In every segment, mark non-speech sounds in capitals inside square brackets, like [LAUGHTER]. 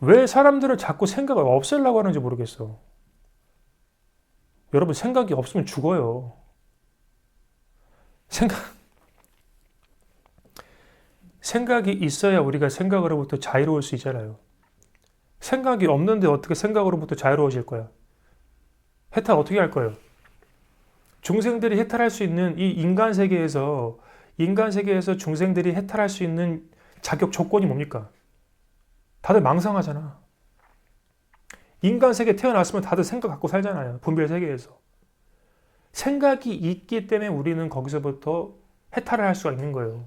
왜 사람들을 자꾸 생각을 없애려고 하는지 모르겠어. 여러분 생각이 없으면 죽어요. 생각 생각이 있어야 우리가 생각으로부터 자유로울 수 있잖아요. 생각이 없는데 어떻게 생각으로부터 자유로워질 거야? 해탈 어떻게 할 거예요? 중생들이 해탈할 수 있는 이 인간 세계에서 인간 세계에서 중생들이 해탈할 수 있는 자격 조건이 뭡니까? 다들 망상하잖아. 인간 세계 태어났으면 다들 생각 갖고 살잖아요. 분별 세계에서. 생각이 있기 때문에 우리는 거기서부터 해탈을 할 수가 있는 거예요.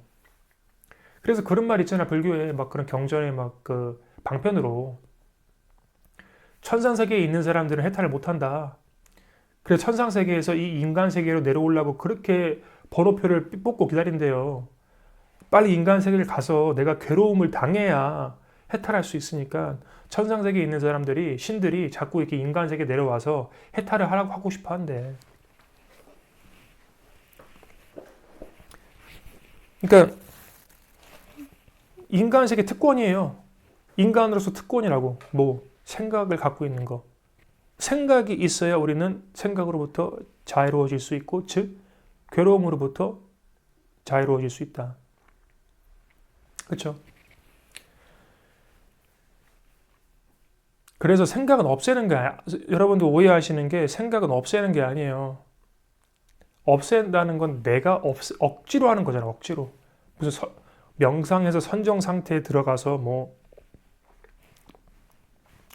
그래서 그런 말 있잖아. 불교에 막 그런 경전에 막 그 방편으로 천상 세계에 있는 사람들은 해탈을 못 한다. 그래서 천상 세계에서 이 인간 세계로 내려오려고 그렇게 번호표를 뽑고 기다린대요. 빨리 인간 세계를 가서 내가 괴로움을 당해야 해탈할 수 있으니까 천상 세계에 있는 사람들이 신들이 자꾸 이렇게 인간 세계 내려와서 해탈을 하라고 하고 싶어 한대. 그러니까 인간 세계 특권이에요. 인간으로서 특권이라고 뭐 생각을 갖고 있는 거. 생각이 있어야 우리는 생각으로부터 자유로워질 수 있고, 즉 괴로움으로부터 자유로워질 수 있다. 그렇죠? 그래서 생각은 없애는 게 여러분도 오해하시는 게 생각은 없애는 게 아니에요. 없앤다는 건 내가 없, 억지로 하는 거잖아, 억지로. 무슨 서- 명상에서 선정 상태에 들어가서 뭐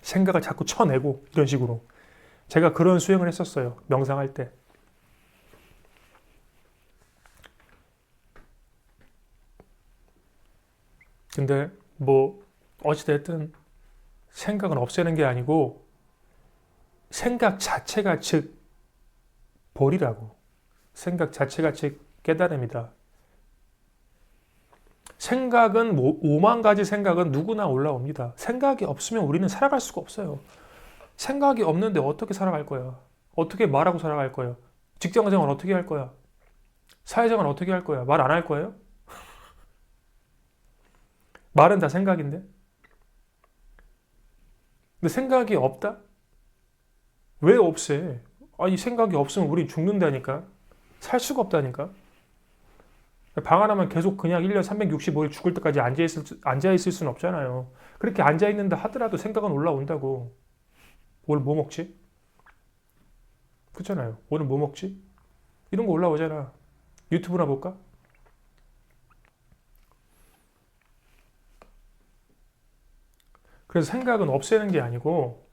생각을 자꾸 쳐내고 이런 식으로. 제가 그런 수행을 했었어요. 명상할 때. 근데 뭐 어찌됐든 생각은 없애는 게 아니고 생각 자체가 즉 볼이라고. 생각 자체가 즉 깨달음이다. 생각은 뭐, 오만 가지 생각은 누구나 올라옵니다. 생각이 없으면 우리는 살아갈 수가 없어요. 생각이 없는데 어떻게 살아갈 거야? 어떻게 말하고 살아갈 거야? 직장 생활 어떻게 할 거야? 사회생활 어떻게 할 거야? 말 안 할 거예요? [LAUGHS] 말은 다 생각인데. 근데 생각이 없다? 왜 없애? 아니 생각이 없으면 우리 죽는다니까. 살 수가 없다니까. 방 하나만 계속 그냥 1년 365일 죽을 때까지 앉아있을, 수- 앉아있을 수는 없잖아요. 그렇게 앉아있는다 하더라도 생각은 올라온다고. 오늘 뭐 먹지? 그렇잖아요. 오늘 뭐 먹지? 이런 거 올라오잖아. 유튜브나 볼까? 그래서 생각은 없애는 게 아니고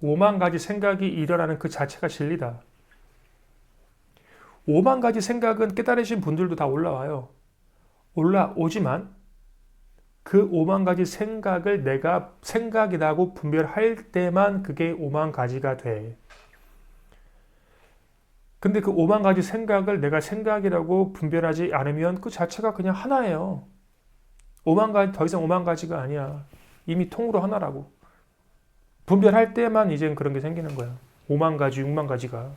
오만 가지 생각이 일어나는 그 자체가 진리다. 오만 가지 생각은 깨달으신 분들도 다 올라와요. 올라오지만 그 오만 가지 생각을 내가 생각이라고 분별할 때만 그게 오만 가지가 돼. 근데 그 오만 가지 생각을 내가 생각이라고 분별하지 않으면 그 자체가 그냥 하나예요. 오만 가지, 더 이상 오만 가지가 아니야. 이미 통으로 하나라고. 분별할 때만 이젠 그런 게 생기는 거야. 오만 가지, 육만 가지가.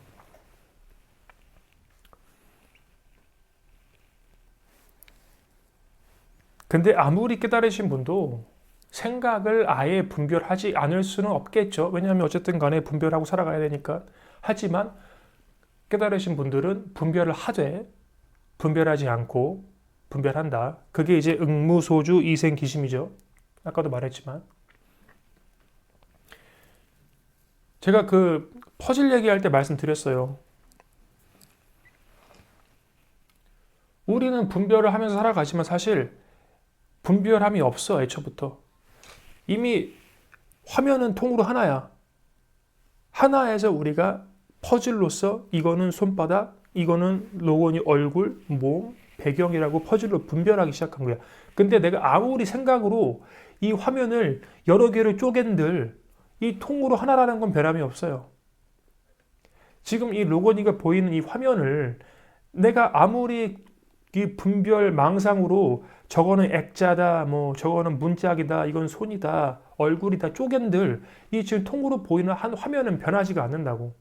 근데 아무리 깨달으신 분도 생각을 아예 분별하지 않을 수는 없겠죠. 왜냐하면 어쨌든 간에 분별하고 살아가야 되니까. 하지만 깨달으신 분들은 분별을 하되 분별하지 않고 분별한다. 그게 이제 응무소주 이생기심이죠. 아까도 말했지만. 제가 그 퍼즐 얘기할 때 말씀드렸어요. 우리는 분별을 하면서 살아가지만 사실 분별함이 없어 애초부터 이미 화면은 통으로 하나야 하나에서 우리가 퍼즐로서 이거는 손바닥 이거는 로건이 얼굴 몸 배경이라고 퍼즐로 분별하기 시작한 거야 근데 내가 아무리 생각으로 이 화면을 여러 개로 쪼갠들 이 통으로 하나라는 건 변함이 없어요 지금 이 로건이가 보이는 이 화면을 내가 아무리 이 분별 망상으로 저거는 액자다, 뭐 저거는 문짝이다, 이건 손이다, 얼굴이다, 쪼갠들 이 지금 통으로 보이는 한 화면은 변하지가 않는다고.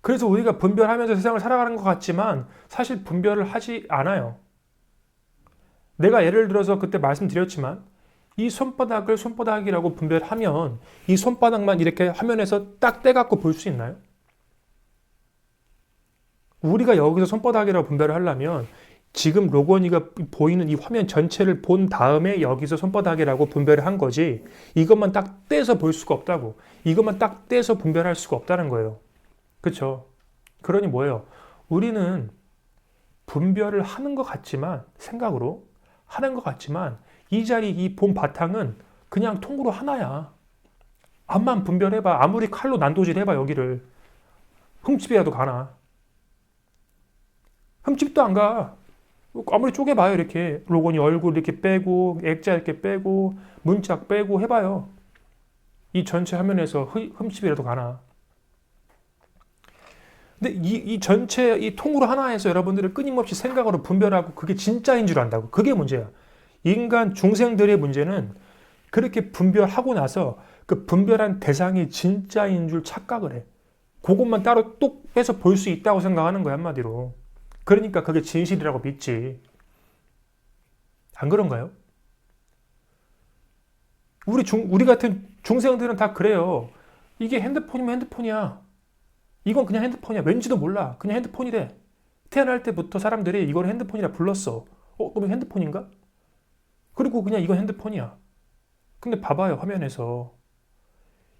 그래서 우리가 분별하면서 세상을 살아가는 것 같지만 사실 분별을 하지 않아요. 내가 예를 들어서 그때 말씀드렸지만 이 손바닥을 손바닥이라고 분별하면 이 손바닥만 이렇게 화면에서 딱 떼갖고 볼 수 있나요? 우리가 여기서 손바닥이라고 분별을 하려면 지금 로건이가 보이는 이 화면 전체를 본 다음에 여기서 손바닥이라고 분별을 한 거지 이것만 딱 떼서 볼 수가 없다고. 이것만 딱 떼서 분별할 수가 없다는 거예요. 그쵸? 그러니 뭐예요? 우리는 분별을 하는 것 같지만 생각으로 하는 것 같지만 이 자리 이 본 바탕은 그냥 통으로 하나야 앞만 분별해봐 아무리 칼로 난도질 해봐 여기를 흠집이라도 가나 흠집도 안 가. 아무리 쪼개봐요 이렇게 로건이 얼굴 이렇게 빼고 액자 이렇게 빼고 문짝 빼고 해봐요. 이 전체 화면에서 흠- 흠집이라도 가나. 근데 이, 이 전체 이 통으로 하나에서 여러분들을 끊임없이 생각으로 분별하고 그게 진짜인 줄 안다고. 그게 문제야. 인간 중생들의 문제는 그렇게 분별하고 나서 그 분별한 대상이 진짜인 줄 착각을 해. 그것만 따로 똑 빼서 볼 수 있다고 생각하는 거야 한마디로. 그러니까 그게 진실이라고 믿지. 안 그런가요? 우리 중, 우리 같은 중생들은 다 그래요. 이게 핸드폰이면 핸드폰이야. 이건 그냥 핸드폰이야. 왠지도 몰라. 그냥 핸드폰이래. 태어날 때부터 사람들이 이걸 핸드폰이라 불렀어. 어, 그러면 핸드폰인가? 그리고 그냥 이건 핸드폰이야. 근데 봐봐요, 화면에서.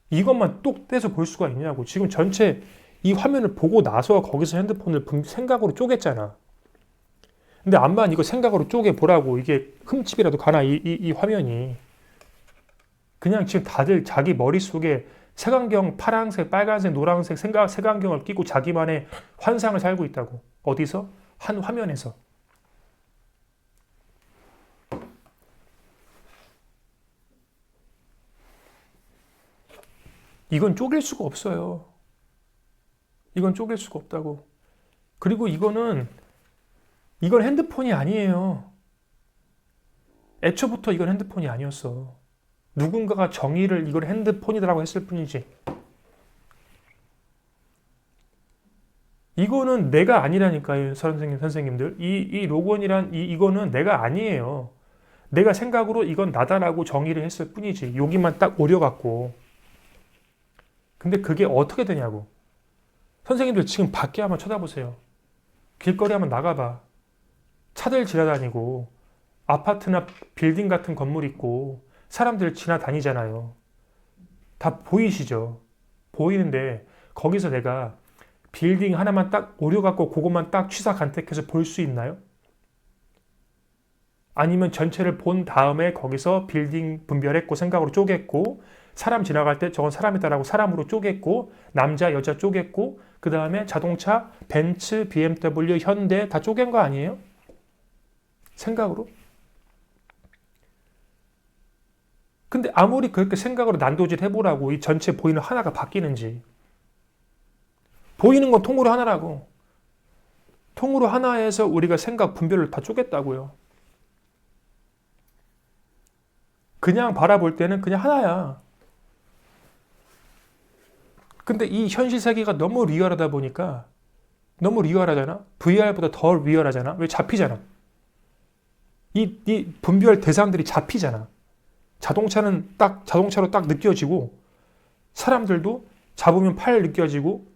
이것만 똑 떼서 볼 수가 있냐고. 지금 전체 이 화면을 보고 나서 거기서 핸드폰을 분- 생각으로 쪼갰잖아. 근데 암만 이거 생각으로 쪼개 보라고 이게 흠집이라도 가나 이, 이, 이 화면이 그냥 지금 다들 자기 머릿속에 색안경 파란색, 빨간색, 노란색 생각, 색안경을 끼고 자기만의 환상을 살고 있다고. 어디서? 한 화면에서. 이건 쪼갤 수가 없어요. 이건 쪼갤 수가 없다고. 그리고 이거는 이건 핸드폰이 아니에요. 애초부터 이건 핸드폰이 아니었어. 누군가가 정의를 이걸 핸드폰이라고 했을 뿐이지. 이거는 내가 아니라니까요, 선생님, 선생님들. 이, 이 로건이란, 이, 이거는 내가 아니에요. 내가 생각으로 이건 나다라고 정의를 했을 뿐이지. 여기만 딱 오려갖고. 근데 그게 어떻게 되냐고. 선생님들 지금 밖에 한번 쳐다보세요. 길거리 한번 나가봐. 차들 지나다니고, 아파트나 빌딩 같은 건물 있고, 사람들 지나다니잖아요. 다 보이시죠? 보이는데, 거기서 내가 빌딩 하나만 딱 오려갖고 그것만 딱 취사 간택해서 볼 수 있나요? 아니면 전체를 본 다음에 거기서 빌딩 분별했고 생각으로 쪼갰고 사람 지나갈 때 저건 사람이다라고 사람으로 쪼갰고 남자 여자 쪼갰고 그 다음에 자동차 벤츠 BMW 현대 다 쪼갠 거 아니에요? 생각으로? 근데 아무리 그렇게 생각으로 난도질 해보라고 이 전체 보이는 하나가 바뀌는지 보이는 건 통으로 하나라고. 통으로 하나에서 우리가 생각 분별을 다 쪼갰다고요. 그냥 바라볼 때는 그냥 하나야. 근데 이 현실 세계가 너무 리얼하다 보니까 너무 리얼하잖아. VR보다 더 리얼하잖아. 왜 잡히잖아. 이, 이 분별 대상들이 잡히잖아. 자동차는 딱 자동차로 딱 느껴지고 사람들도 잡으면 팔 느껴지고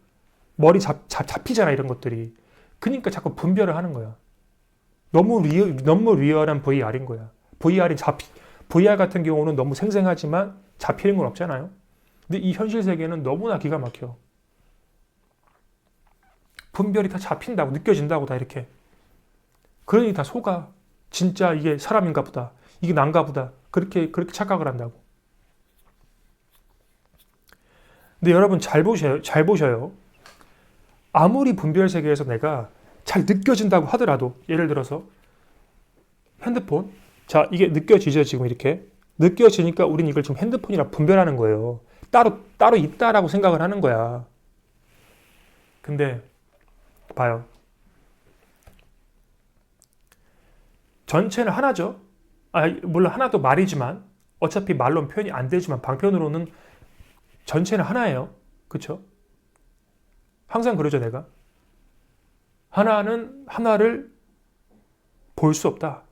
머리 잡, 잡, 잡히잖아 이런 것들이. 그러니까 자꾸 분별을 하는 거야. 너무 리얼, 너무 리얼한 VR인 거야. VR이 잡히 VR 같은 경우는 너무 생생하지만 잡히는 건 없잖아요. 근데 이 현실 세계는 너무나 기가 막혀. 분별이 다 잡힌다고 느껴진다고 다 이렇게. 그러니 다 속아. 진짜 이게 사람인가 보다 이게 난가 보다. 그렇게 그렇게 착각을 한다고. 근데 여러분 잘 보셔요 잘 보셔요. 아무리 분별 세계에서 내가 잘 느껴진다고 하더라도 예를 들어서 핸드폰? 자 이게 느껴지죠 지금 이렇게? 느껴지니까 우린 이걸 지금 핸드폰이라 분별하는 거예요. 따로 따로 있다라고 생각을 하는 거야. 근데 봐요. 전체는 하나죠 아 물론 하나도 말이지만 어차피 말로는 표현이 안 되지만 방편으로는 전체는 하나예요 그쵸 항상 그러죠, 내가. 하나는 하나를 볼 수 없다.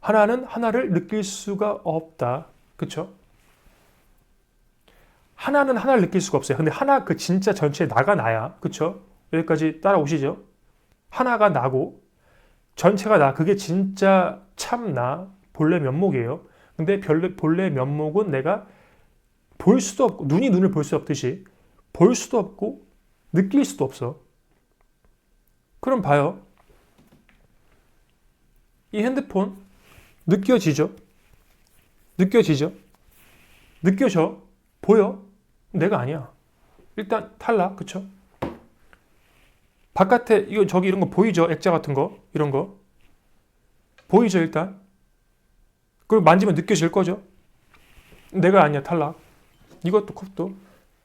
하나는 하나를 느낄 수가 없다. 그쵸? 하나는 하나를 느낄 수가 없어요. 근데 하나 그 진짜 전체 나가 나야. 그쵸? 여기까지 따라오시죠? 하나가 나고 전체가 나. 그게 진짜 참 나. 본래 면목이에요. 근데 본래 면목은 내가 볼 수도 없고 눈이 눈을 볼 수 없듯이 볼 수도 없고 느낄 수도 없어. 그럼 봐요. 이 핸드폰 느껴지죠? 느껴지죠? 느껴져? 보여? 내가 아니야. 일단 탈락, 그쵸? 바깥에 이거 저기 이런 거 보이죠? 액자 같은 거 이런 거 보이죠 일단? 그리고 만지면 느껴질 거죠? 내가 아니야 탈락. 이것도 컵도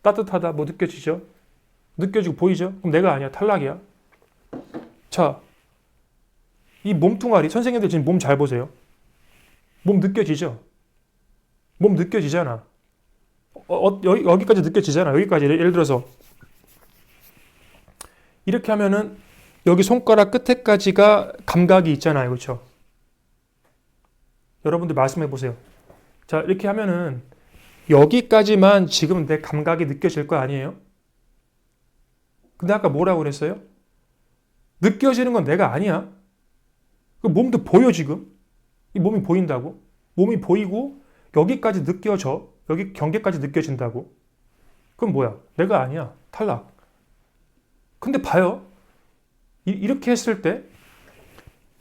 따뜻하다 뭐 느껴지죠? 느껴지고 보이죠? 그럼 내가 아니야 탈락이야. 자, 이 몸뚱아리 선생님들 지금 몸 잘 보세요. 몸 느껴지죠? 몸 느껴지잖아. 어, 어, 여기, 여기까지 느껴지잖아. 여기까지 예를 들어서 이렇게 하면은 여기 손가락 끝에까지가 감각이 있잖아요. 그렇죠? 여러분들 말씀해 보세요. 자, 이렇게 하면은 여기까지만 지금 내 감각이 느껴질 거 아니에요? 근데 아까 뭐라고 그랬어요? 느껴지는 건 내가 아니야. 그 몸도 보여 지금. 이 몸이 보인다고. 몸이 보이고 여기까지 느껴져. 여기 경계까지 느껴진다고. 그럼 뭐야? 내가 아니야. 탈락. 근데 봐요. 이, 이렇게 했을 때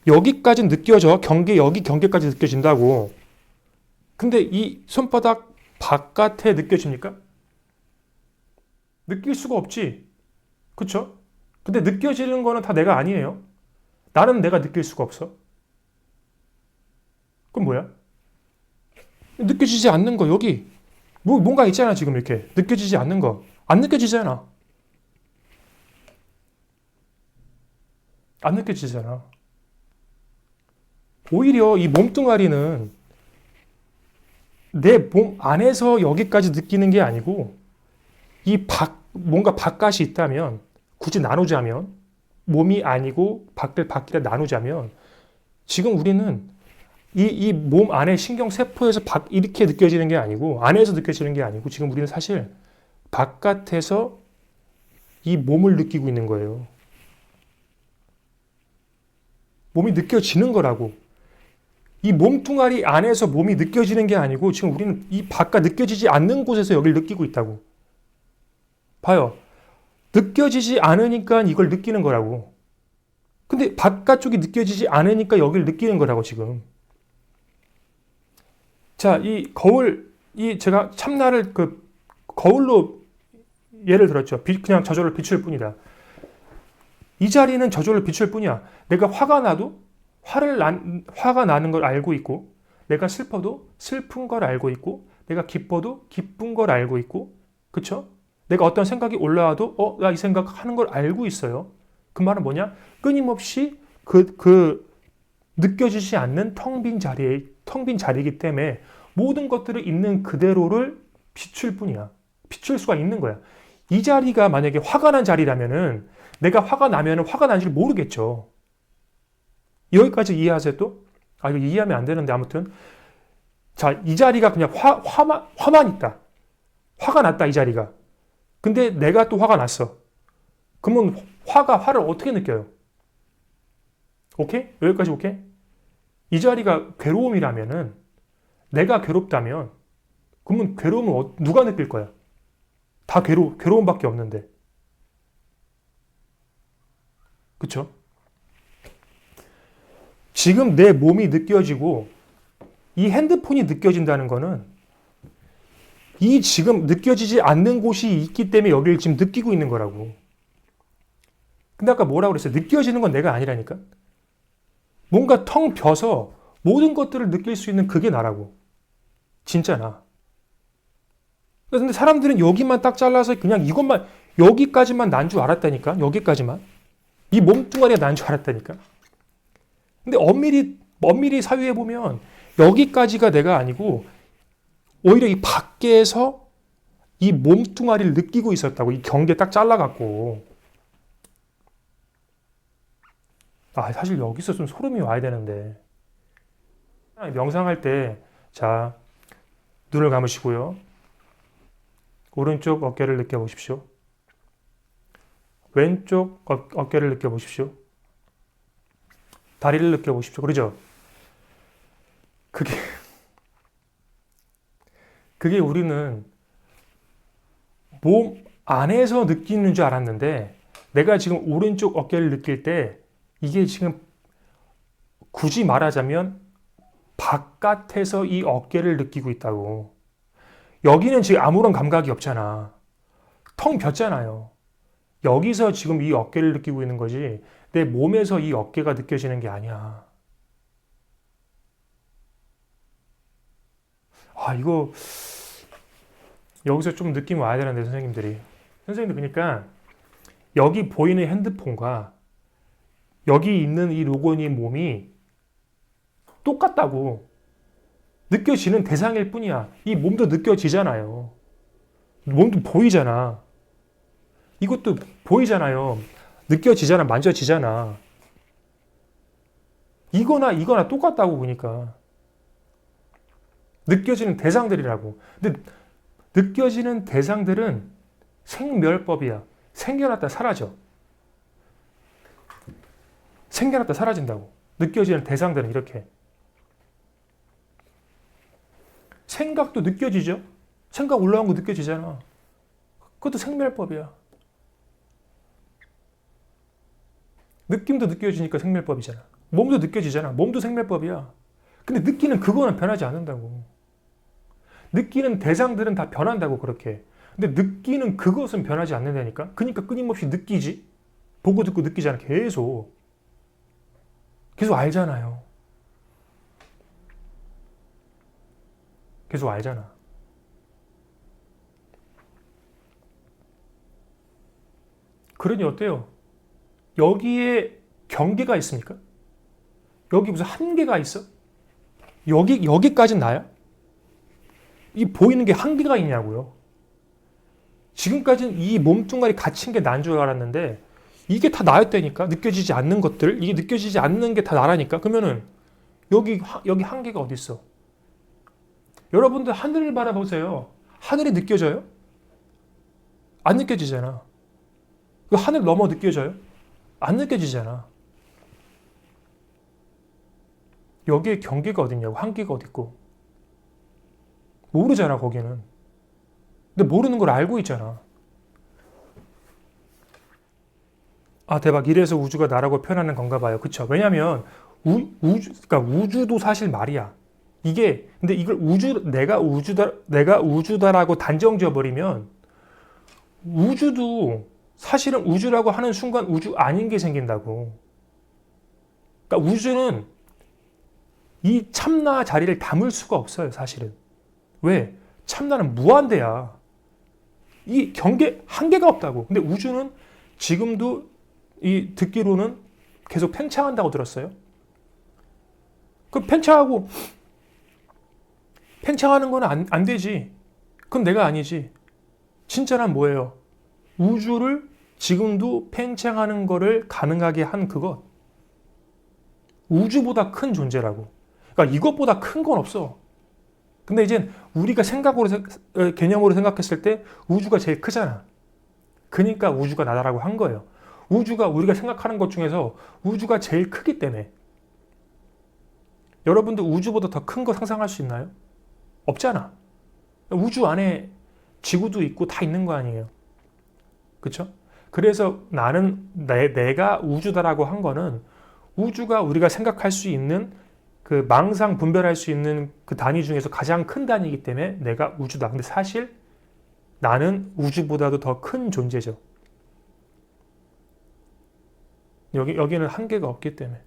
여기까지 느껴져. 경계 여기 경계까지 느껴진다고. 근데 이 손바닥 바깥에 느껴집니까? 느낄 수가 없지. 그쵸? 근데 느껴지는 거는 다 내가 아니에요. 나는 내가 느낄 수가 없어. 그럼 뭐야? 느껴지지 않는 거 여기 뭐 뭔가 있잖아 지금 이렇게 느껴지지 않는 거 안 느껴지잖아. 안 느껴지잖아. 오히려 이 몸뚱아리는 내 몸 안에서 여기까지 느끼는 게 아니고 이 밖 뭔가 바깥이 있다면 굳이 나누자면 몸이 아니고 밖을 밖에 나누자면 지금 우리는 이 이 몸 안에 신경 세포에서 밖 이렇게 느껴지는 게 아니고 안에서 느껴지는 게 아니고 지금 우리는 사실 바깥에서 이 몸을 느끼고 있는 거예요. 몸이 느껴지는 거라고. 이 몸뚱아리 안에서 몸이 느껴지는 게 아니고 지금 우리는 이 바깥 느껴지지 않는 곳에서 여기를 느끼고 있다고. 봐요. 느껴지지 않으니까 이걸 느끼는 거라고. 근데 바깥쪽이 느껴지지 않으니까 여기를 느끼는 거라고 지금. 자, 이 거울, 이 제가 참나를 그 거울로 예를 들었죠. 비- 그냥 저절로 비출 뿐이다. 이 자리는 저절로 비출 뿐이야. 내가 화가 나도 화를 난, 화가 나는 걸 알고 있고, 내가 슬퍼도 슬픈 걸 알고 있고, 내가 기뻐도 기쁜 걸 알고 있고, 그쵸? 내가 어떤 생각이 올라와도, 어, 나 이 생각 하는 걸 알고 있어요. 그 말은 뭐냐? 끊임없이 그, 그, 느껴지지 않는 텅 빈 자리에, 텅 빈 자리이기 때문에 모든 것들을 있는 그대로를 비출 뿐이야. 비출 수가 있는 거야. 이 자리가 만약에 화가 난 자리라면은 내가 화가 나면은 화가 난지를 모르겠죠. 여기까지 이해하세요 또? 아, 이거 이해하면 안 되는데 아무튼. 자, 이 자리가 그냥 화, 화만, 화만 있다. 화가 났다, 이 자리가. 근데 내가 또 화가 났어. 그러면 화가, 화를 어떻게 느껴요? 오케이? 여기까지 오케이? 이 자리가 괴로움이라면은 내가 괴롭다면 그러면 괴로움을 어- 누가 느낄 거야? 다 괴로, 괴로움밖에 없는데. 그쵸? 지금 내 몸이 느껴지고 이 핸드폰이 느껴진다는 거는 이 지금 느껴지지 않는 곳이 있기 때문에 여기를 지금 느끼고 있는 거라고. 근데 아까 뭐라고 그랬어요? 느껴지는 건 내가 아니라니까? 뭔가 텅 벼서 모든 것들을 느낄 수 있는 그게 나라고. 진짜 나. 근데 사람들은 여기만 딱 잘라서 그냥 이것만, 여기까지만 난 줄 알았다니까? 여기까지만. 이 몸뚱아리가 난 줄 알았다니까? 근데 엄밀히, 엄밀히 사유해 보면 여기까지가 내가 아니고 오히려 이 밖에서 이 몸뚱아리를 느끼고 있었다고. 이 경계 딱 잘라갖고. 아, 사실 여기서 좀 소름이 와야 되는데. 명상할 때, 자, 눈을 감으시고요. 오른쪽 어깨를 느껴보십시오. 왼쪽 어, 어깨를 느껴보십시오. 다리를 느껴보십시오. 그러죠? 그게, 그게 우리는 몸 안에서 느끼는 줄 알았는데, 내가 지금 오른쪽 어깨를 느낄 때, 이게 지금 굳이 말하자면 바깥에서 이 어깨를 느끼고 있다고. 여기는 지금 아무런 감각이 없잖아. 텅 ቢ었잖아요. 여기서 지금 이 어깨를 느끼고 있는 거지. 내 몸에서 이 어깨가 느껴지는 게 아니야. 아, 이거 여기서 좀 느낌 와야 되는데 선생님들이. 선생님들 그러니까 여기 보이는 핸드폰과 여기 있는 이 로고니 몸이 똑같다고 느껴지는 대상일 뿐이야. 이 몸도 느껴지잖아요. 몸도 보이잖아. 이것도 보이잖아요. 느껴지잖아. 만져지잖아. 이거나 이거나 똑같다고 보니까. 느껴지는 대상들이라고. 근데 느껴지는 대상들은 생멸법이야. 생겨났다 사라져. 생겨났다 사라진다고. 느껴지는 대상들은 이렇게. 생각도 느껴지죠? 생각 올라온 거 느껴지잖아. 그것도 생멸법이야. 느낌도 느껴지니까 생멸법이잖아. 몸도 느껴지잖아. 몸도 생멸법이야. 근데 느끼는 그거는 변하지 않는다고. 느끼는 대상들은 다 변한다고 그렇게. 근데 느끼는 그것은 변하지 않는다니까. 그러니까 끊임없이 느끼지. 보고 듣고 느끼잖아. 계속. 계속 알잖아요. 계속 알잖아. 그러니 어때요? 여기에 경계가 있습니까? 여기 무슨 한계가 있어? 여기 여기까지 나야? 이 보이는 게 한계가 있냐고요? 지금까지는 이 몸뚱아리 갇힌 게 난 줄 알았는데 이게 다 나였다니까 느껴지지 않는 것들 이게 느껴지지 않는 게 다 나라니까 그러면은 여기 여기 한계가 어디 있어? 여러분들 하늘을 바라보세요. 하늘이 느껴져요? 안 느껴지잖아. 그 하늘 넘어 느껴져요? 안 느껴지잖아. 여기에 경계가 어딨냐고, 한계가 어딨고. 모르잖아, 거기는. 근데 모르는 걸 알고 있잖아. 아, 대박. 이래서 우주가 나라고 표현하는 건가 봐요. 그쵸? 왜냐면, 우, 우주, 그러니까 우주도 사실 말이야. 이게 근데 이걸 우주 내가 우주다 내가 우주다라고 단정 지어버리면 우주도 사실은 우주라고 하는 순간 우주 아닌 게 생긴다고. 그러니까 우주는 이 참나 자리를 담을 수가 없어요, 사실은. 왜? 참나는 무한대야. 이 경계 한계가 없다고. 근데 우주는 지금도 이 듣기로는 계속 팽창한다고 들었어요. 그 팽창하고 팽창하는 건 안, 안 되지. 그건 내가 아니지. 진짜란 뭐예요? 우주를 지금도 팽창하는 거를 가능하게 한 그것. 우주보다 큰 존재라고. 그러니까 이것보다 큰 건 없어. 근데 이제 우리가 생각으로 개념으로 생각했을 때 우주가 제일 크잖아. 그러니까 우주가 나다라고 한 거예요. 우주가 우리가 생각하는 것 중에서 우주가 제일 크기 때문에 여러분들 우주보다 더 큰 거 상상할 수 있나요? 없잖아. 우주 안에 지구도 있고 다 있는 거 아니에요. 그렇죠? 그래서 나는 내, 내가 우주다라고 한 거는 우주가 우리가 생각할 수 있는 그 망상 분별할 수 있는 그 단위 중에서 가장 큰 단위이기 때문에 내가 우주다. 근데 사실 나는 우주보다도 더 큰 존재죠. 여기 여기는 한계가 없기 때문에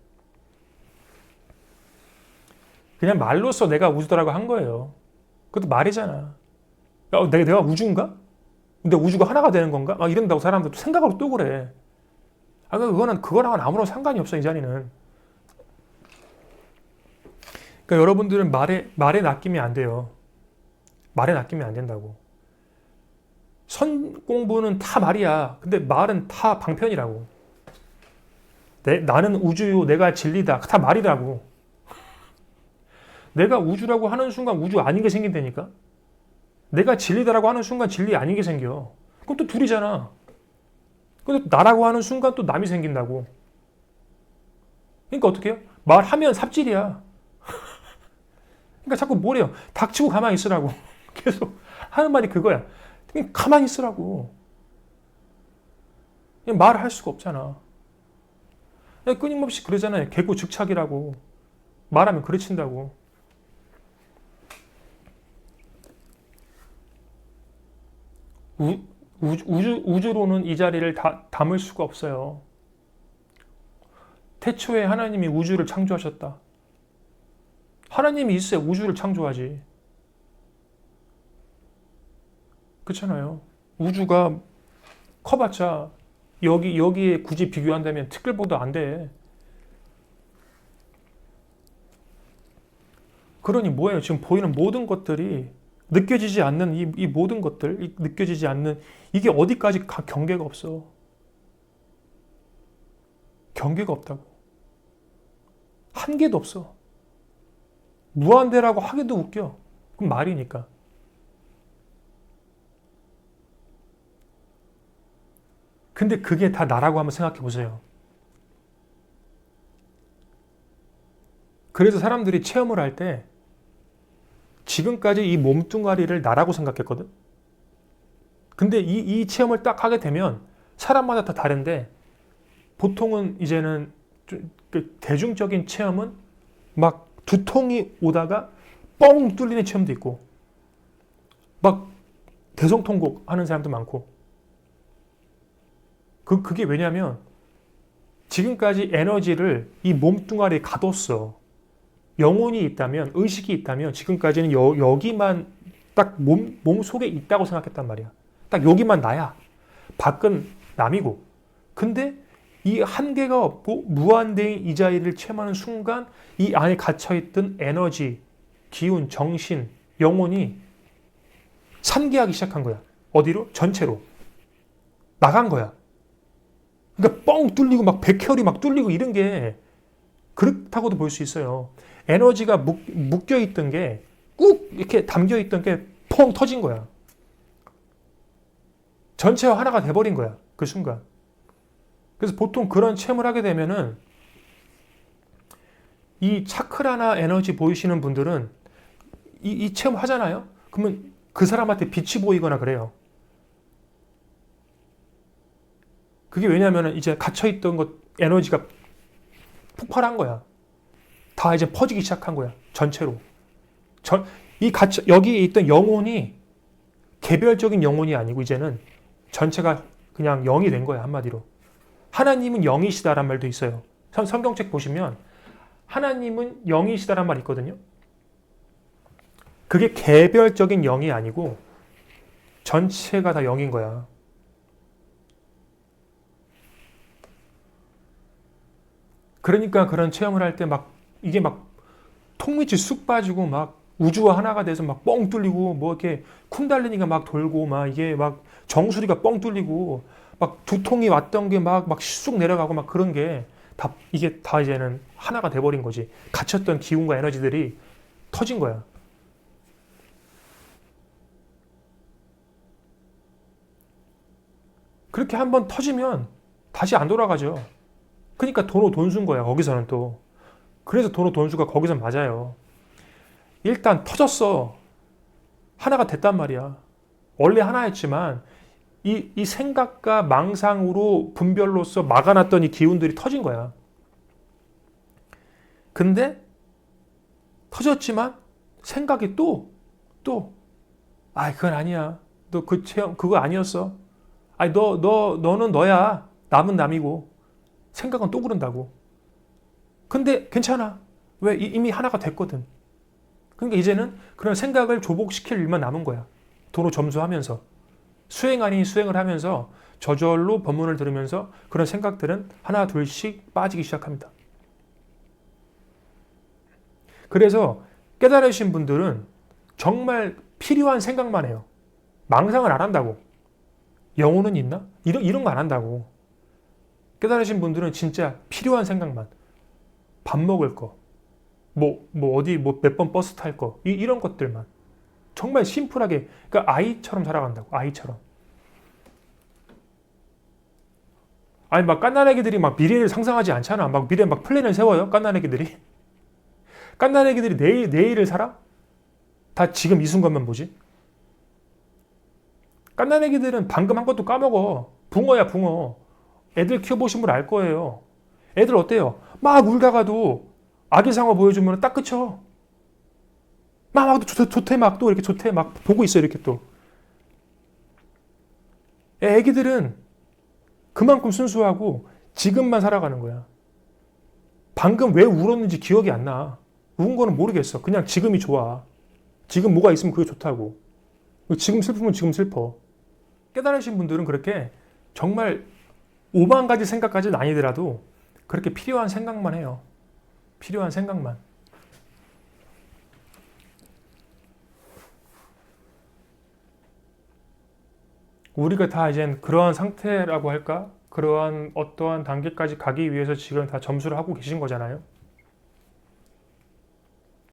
그냥 말로써 내가 우주다라고 한 거예요. 그것도 말이잖아. 야, 내가, 내가 우주인가? 근데 우주가 하나가 되는 건가? 막 이런다고 사람들 또 생각으로 또 그래. 아, 그거는, 그거랑은 아무런 상관이 없어, 이 자리는. 그러니까 여러분들은 말에, 말에 낚이면 안 돼요. 말에 낚이면 안 된다고. 선 공부는 다 말이야. 근데 말은 다 방편이라고. 내, 나는 우주요, 내가 진리다. 다 말이라고. [LAUGHS] 내가 우주라고 하는 순간 우주 아닌 게 생긴다니까? 내가 진리다라고 하는 순간 진리 아닌 게 생겨. 그럼 또 둘이잖아. 근데 나라고 하는 순간 또 남이 생긴다고. 그러니까 어떻게 해요? 말하면 삽질이야. 그러니까 자꾸 뭐래요? 닥치고 가만히 있으라고. [LAUGHS] 계속 하는 말이 그거야. 그냥 가만히 있으라고. 그냥 말을 할 수가 없잖아. 끊임없이 그러잖아요. 개구 즉착이라고. 말하면 그르친다고. 우주, 우주로는 이 자리를 다, 담을 수가 없어요. 태초에 하나님이 우주를 창조하셨다. 하나님이 있어야 우주를 창조하지. 그렇잖아요. 우주가 커봤자 여기 여기에 굳이 비교한다면 티끌보다 안 돼. 그러니 뭐예요? 지금 보이는 모든 것들이 느껴지지 않는 이, 이 모든 것들, 이 느껴지지 않는 이게 어디까지 가, 경계가 없어. 경계가 없다고. 한계도 없어. 무한대라고 하기도 웃겨. 그럼 말이니까. 근데 그게 다 나라고 한번 생각해 보세요. 그래서 사람들이 체험을 할 때 지금까지 이 몸뚱아리를 나라고 생각했거든. 근데 이, 이 체험을 딱 하게 되면 사람마다 다 다른데 보통은 이제는 좀, 그 대중적인 체험은 막 두통이 오다가 뻥 뚫리는 체험도 있고 막 대성통곡 하는 사람도 많고 그, 그게 왜냐면 지금까지 에너지를 이 몸뚱아리에 가뒀어. 영혼이 있다면, 의식이 있다면 지금까지는 여, 여기만 딱 몸, 몸 속에 있다고 생각했단 말이야. 딱 여기만 나야. 밖은 남이고. 근데 이 한계가 없고 무한대인 이 자리를 체험하는 순간 이 안에 갇혀있던 에너지, 기운, 정신, 영혼이 산계하기 시작한 거야. 어디로? 전체로. 나간 거야. 그러니까 뻥 뚫리고 막 백혈이 막 뚫리고 이런 게 그렇다고도 볼 수 있어요. 에너지가 묶, 묶여 있던 게 꾹 이렇게 담겨 있던 게 펑 터진 거야. 전체와 하나가 돼버린 거야. 그 순간. 그래서 보통 그런 체험을 하게 되면은 이 차크라나 에너지 보이시는 분들은 이, 이 체험 하잖아요? 그러면 그 사람한테 빛이 보이거나 그래요. 그게 왜냐하면 이제 갇혀있던 것 에너지가 폭발한 거야. 다 이제 퍼지기 시작한 거야. 전체로. 전, 이 갇혀, 여기에 있던 영혼이 개별적인 영혼이 아니고 이제는 전체가 그냥 영이 된 거야. 한마디로. 하나님은 영이시다란 말도 있어요. 성, 성경책 보시면 하나님은 영이시다란 말 있거든요. 그게 개별적인 영이 아니고 전체가 다 영인 거야. 그러니까 그런 체험을 할 때 막 이게 막 통밑이 쑥 빠지고 막 우주와 하나가 돼서 막 뻥 뚫리고 뭐 이렇게 쿤달리니가 막 돌고 막 이게 막 정수리가 뻥 뚫리고 막 두통이 왔던 게 막 막 쑥 내려가고 막 그런 게 다 이게 다 이제는 하나가 돼버린 거지 갇혔던 기운과 에너지들이 터진 거야. 그렇게 한번 터지면 다시 안 돌아가죠. 그러니까 도로 돈수인 거야 거기서는 또. 그래서 도로 돈수가 거기서 맞아요. 일단 터졌어. 하나가 됐단 말이야. 원래 하나였지만 이, 이 생각과 망상으로 분별로서 막아놨던 이 기운들이 터진 거야. 근데 터졌지만 생각이 또 또 아 그건 아니야. 너 그 체험 그거 아니었어. 아니 너 너 너는 너야. 남은 남이고 생각은 또 그런다고. 근데 괜찮아. 왜? 이미 하나가 됐거든. 그러니까 이제는 그런 생각을 조복시킬 일만 남은 거야. 도로 점수하면서. 수행 아닌 수행을 하면서 저절로 법문을 들으면서 그런 생각들은 하나 둘씩 빠지기 시작합니다. 그래서 깨달으신 분들은 정말 필요한 생각만 해요. 망상을 안 한다고. 영혼은 있나? 이런, 이런 거 안 한다고. 깨달으신 분들은 진짜 필요한 생각만. 밥 먹을 거, 뭐, 뭐 어디 뭐 몇 번 버스 탈 거. 이, 이런 것들만. 정말 심플하게 그러니까 아이처럼 살아간다고. 아이처럼. 아니 막 깐난애기들이 막 미래를 상상하지 않잖아. 막 미래 막 플랜을 세워요. 깐난애기들이. [LAUGHS] 깐난애기들이 내일 내일을 살아? 다 지금 이 순간만 보지. 깐난애기들은 방금 한 것도 까먹어. 붕어야 붕어. 애들 키워보신 분 알 거예요. 애들 어때요? 막 울다가도 아기 상어 보여주면 딱 그쳐. 막, 막 좋대, 막 또 이렇게 좋대 막 보고 있어 이렇게 또. 애- 애기들은 그만큼 순수하고 지금만 살아가는 거야. 방금 왜 울었는지 기억이 안 나. 운 거는 모르겠어. 그냥 지금이 좋아. 지금 뭐가 있으면 그게 좋다고. 지금 슬프면 지금 슬퍼. 깨달으신 분들은 그렇게 정말 오만 가지 생각까지는 아니더라도 그렇게 필요한 생각만 해요. 필요한 생각만. 우리가 다 이젠 그러한 상태라고 할까? 그러한 어떠한 단계까지 가기 위해서 지금 다 점수를 하고 계신 거잖아요.